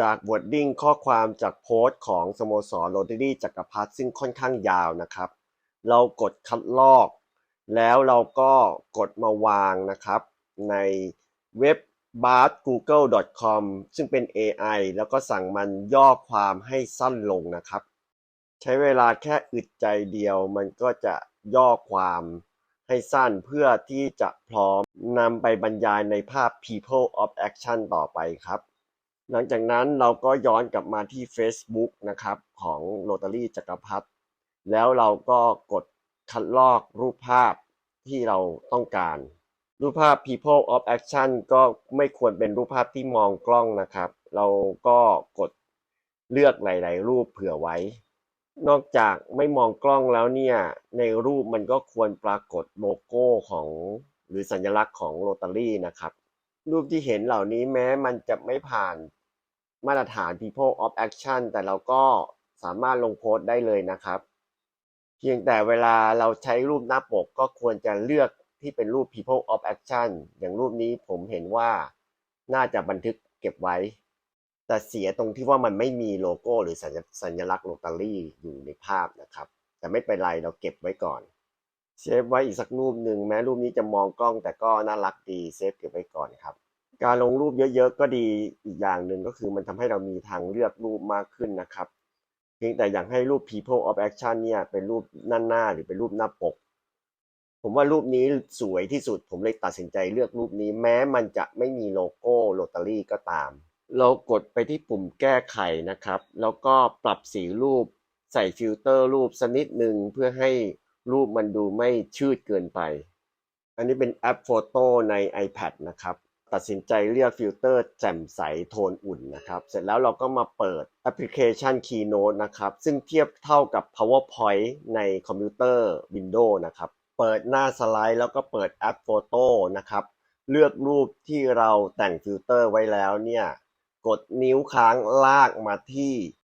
จาก wording ข้อความจากโพสต์ของสโมสรโรตารี่จักรพรรดิซึ่งค่อนข้างยาวนะครับ เรากดคัดลอก แล้วเราก็กดมาวางนะครับ ในเว็บ b a r t google.com ซึ่งเป็น AI แล้วก็สั่งมันย่อความให้สั้นลงนะครับ ใช้เวลาแค่อึดใจเดียวมันก็จะย่อความให้สั้นเพื่อที่จะพร้อมนำไปบรรยายในภาพ People of Action ต่อไปครับ หลังจากนั้นเราก็ย้อนกลับมาที่ Facebook นะครับของ Rotary จักรพรรดิแล้วเราก็กดคัดลอกรูปภาพที่เราต้องการ รูปภาพ People of Action ก็ไม่ควรเป็นรูปภาพที่มองกล้องนะครับ เราก็กดเลือกหลาย ๆ รูปเผื่อไว้ นอกจากไม่มองกล้องแล้วเนี่ย ในรูปมันก็ควรปรากฏโลโก้ของหรือสัญลักษณ์ของโรตารี่นะครับ รูปที่เห็นเหล่านี้แม้มันจะไม่ผ่าน มาตรฐาน People of Action แต่เราก็สามารถลงโพสต์ได้เลยนะครับ เพียงแต่เวลาเราใช้รูปหน้าปกก็ควรจะเลือกที่เป็นรูป People of Action อย่างรูปนี้ผมเห็นว่าน่าจะบันทึกเก็บไว้ แต่เสียตรงที่ว่ามันไม่มีโลโก้หรือสัญสญลักษณ์โรตารี่อยู่ในภาพนะครับ แต่ไม่เป็นไรเราเก็บไว้ก่อน เซฟไว้อีกสักรูปหนึ่งแม้รูปนี้จะมองกล้องแต่ก็น่ารักดีเซฟเก็บไว้ก่อนครับ การลงรูปเยอะๆก็ดีอีกอย่างหนึ่งก็คือมันทำให้เรามีทางเลือกรูปมากขึ้นนะครับ เพียงแต่อยากให้รูป people of action เนี่ยเป็นรูปหน้าหน้าหรือเป็นรูปหน้าปก ผมว่ารูปนี้สวยที่สุด ผมเลยตัดสินใจเลือกรูปนี้แม้มันจะไม่มีโลโก้โรตารี่ก็ตาม เรากดไปที่ปุ่มแก้ไขนะครับ แล้วก็ปรับสีรูปใส่ฟิลเตอร์รูปสักนิดหนึ่งเพื่อให้รูปมันดูไม่ชืดเกินไป อันนี้เป็นแอปโฟโต้ใน iPad นะครับ ตัดสินใจเลือกฟิลเตอร์แจ่มใสโทนอุ่นนะครับ เสร็จแล้วเราก็มาเปิดแอปพลิเคชัน Keynote นะครับ ซึ่งเทียบเท่ากับ PowerPoint ในคอมพิวเตอร์ Windows นะครับ เปิดหน้าสไลด์แล้วก็เปิดแอปโฟโต้นะครับ เลือกรูปที่เราแต่งฟิลเตอร์ไว้แล้วเนี่ย กดนิ้วค้างลากมาที่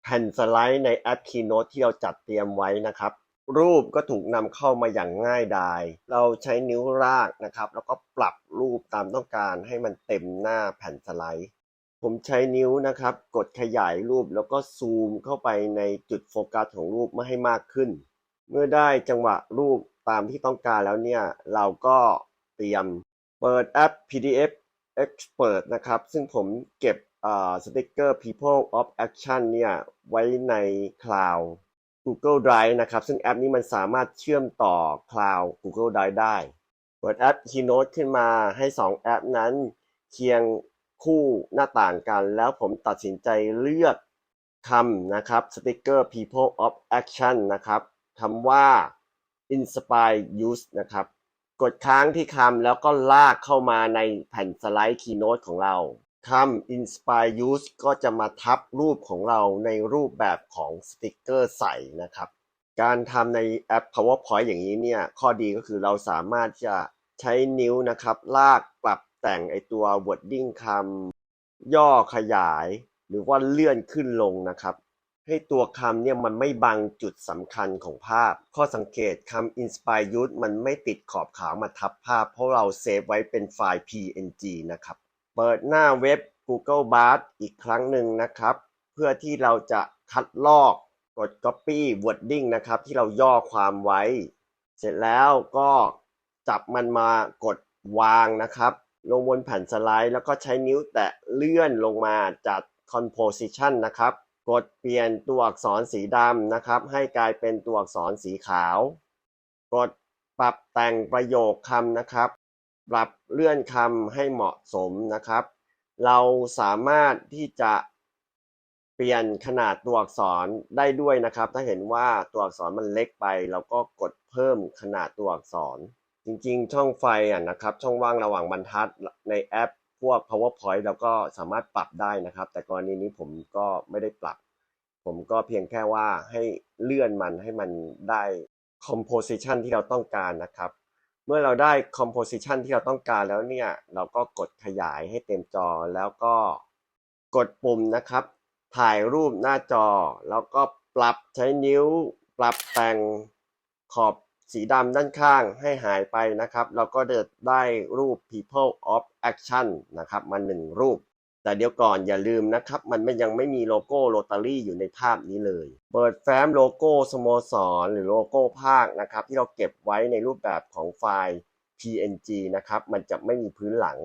แผ่นสไลด์ในแอป Keynote ที่เราจัดเตรียมไว้นะครับ รูปก็ถูกนำเข้ามาอย่างง่ายดาย เราใช้นิ้วลากนะครับ แล้วก็ปรับรูปตามต้องการให้มันเต็มหน้าแผ่นสไลด์ ผมใช้นิ้วนะครับ กดขยายรูปแล้วก็ซูมเข้าไปในจุดโฟกัสของรูปไม่ให้มากขึ้น เมื่อได้จังหวะรูปตามที่ต้องการแล้วเนี่ย เราก็เตรียมเปิดแอป PDF Expert นะครับ ซึ่งผมเก็บสติกเกอร์ People of Action เนี่ย ไว้ใน Cloud Google Drive นะครับ ซึ่งแอปนี้มันสามารถเชื่อมต่อ Cloud Google Drive ได้ เปิดแอป Keynote ขึ้นมาให้ 2 แอปนั้นเคียงคู่หน้าต่างกัน แล้วผมตัดสินใจเลือกคำนะครับสติกเกอร์ People of Action นะครับคำว่า Inspire Use นะครับ กดค้างที่คำแล้วก็ลากเข้ามาในแผ่นสไลด์ Keynote ของเรา คำ Inspire Use ก็จะมาทับรูปของเราในรูปแบบของสติกเกอร์ใส่นะครับ การทำในแอป PowerPoint อย่างนี้เนี่ย ข้อดีก็คือเราสามารถจะใช้นิ้วนะครับ ลากปรับแต่งไอตัว wording คำย่อขยาย หรือว่าเลื่อนขึ้นลงนะครับ ให้ตัวคำเนี่ยมันไม่บังจุดสำคัญของภาพ ข้อสังเกตคำ inspire use มันไม่ติดขอบขาวมาทับภาพ เพราะเราเซฟไว้เป็นไฟล์ png นะครับ เปิดหน้าเว็บ Google Bard อีกครั้งหนึ่งนะครับ เพื่อที่เราจะคัดลอกกด copy wording นะครับ ที่เราย่อความไว้ เสร็จแล้วก็จับมันมากดวางนะครับ ลงบนแผ่นสไลด์ แล้วก็ใช้นิ้วแตะเลื่อนลงมาจาก composition นะครับ กดเปลี่ยนตัวอักษรสีดำนะครับ ให้กลายเป็นตัวอักษรสีขาว กดปรับแต่งประโยคคำนะครับ ปรับเลื่อนคำให้เหมาะสมนะครับ เราสามารถที่จะเปลี่ยนขนาดตัวอักษรได้ด้วยนะครับ ถ้าเห็นว่าตัวอักษรมันเล็กไป เราก็กดเพิ่มขนาดตัวอักษร จริงๆ ช่องไฟอะนะครับ ช่องว่างระหว่างบรรทัดในแอปพวก powerpoint เราก็สามารถปรับได้นะครับ แต่กรณีนี้ผมก็ไม่ได้ปรับ ผมก็เพียงแค่ว่าให้เลื่อนมันให้มันได้ composition ที่เราต้องการนะครับ มื่อเราได้ composition ที่เราต้องการแล้วเนี่ย เราก็กดขยายให้เต็มจอแล้วก็กดปุ่มนะครับ ถ่ายรูปหน้าจอ แล้วก็ปรับใช้นิ้ว ปรับแต่งขอบสีดำด้านข้างให้หายไปนะครับ เราก็จะได้รูป people of action นะครับ มาหนึ่งรูป แต่เดี๋ยวก่อนอย่าลืมนะครับ มันไม่ยังไม่มีโลโก้โรตารี่อยู่ในภาพนี้เลย เปิดแฟ้มโลโก้สโมสร หรือโลโก้ภาคนะครับ ที่เราเก็บไว้ในรูปแบบของไฟล์ PNG นะครับ มันจะไม่มีพื้นหลัง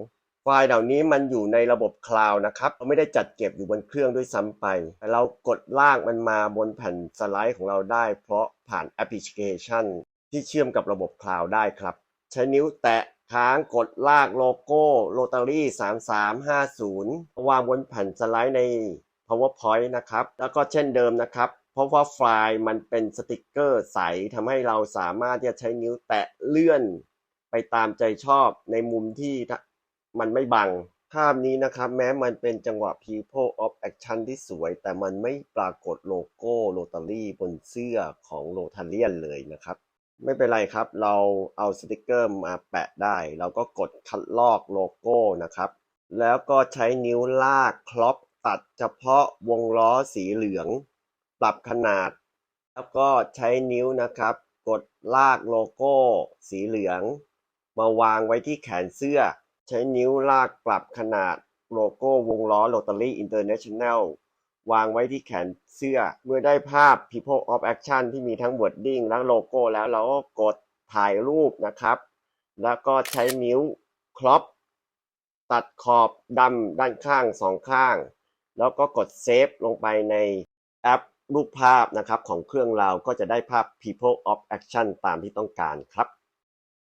ไฟล์เหล่านี้มันอยู่ในระบบคลาวด์นะครับเราไม่ได้จัดเก็บอยู่บนเครื่องด้วยซ้ำไปแต่เรากดลากมันมาบนแผ่นสไลด์ของเราได้ เพราะผ่านแอปพลิเคชัน ที่เชื่อมกับระบบคลาวด์ได้ครับ ใช้นิ้วแตะ ค้างกดลากโลโก้โรตารี่ 3350 วางบนแผ่นสไลด์ใน PowerPoint นะครับ แล้วก็เช่นเดิมนะครับ เพราะว่าไฟล์มันเป็นสติกเกอร์ใสทำให้เราสามารถที่จะใช้นิ้วแตะเลื่อน ไปตามใจชอบในมุมที่มันไม่บัง ภาพนี้นะครับ แม้มันเป็นจังหวะ People of Action ที่สวย แต่มันไม่ปรากฏโลโก้โรตารี่บนเสื้อของโรทาเลียนเลยนะครับ ไม่เป็นไรครับ เราเอาสติกเกอร์มาแปะได้ เราก็กดคัดลอกโลโก้นะครับ แล้วก็ใช้นิ้วลากครอปตัดเฉพาะวงล้อสีเหลือง ปรับขนาด แล้วก็ใช้นิ้วนะครับ กดลากโลโก้สีเหลือง มาวางไว้ที่แขนเสื้อ ใช้นิ้วลากปรับขนาดโลโก้วงล้อ Rotary International วางไว้ที่แขนเสื้อ เมื่อได้ภาพ People of Action ที่มีทั้ง wording และโลโก้แล้วเราก็กดถ่ายรูปนะครับ แล้วก็ใช้นิ้วครอปตัดขอบดำด้านข้างสองข้าง แล้วก็กดเซฟลงไปในแอปรูปภาพนะครับของเครื่องเราก็จะได้ภาพ People of Action ตามที่ต้องการครับ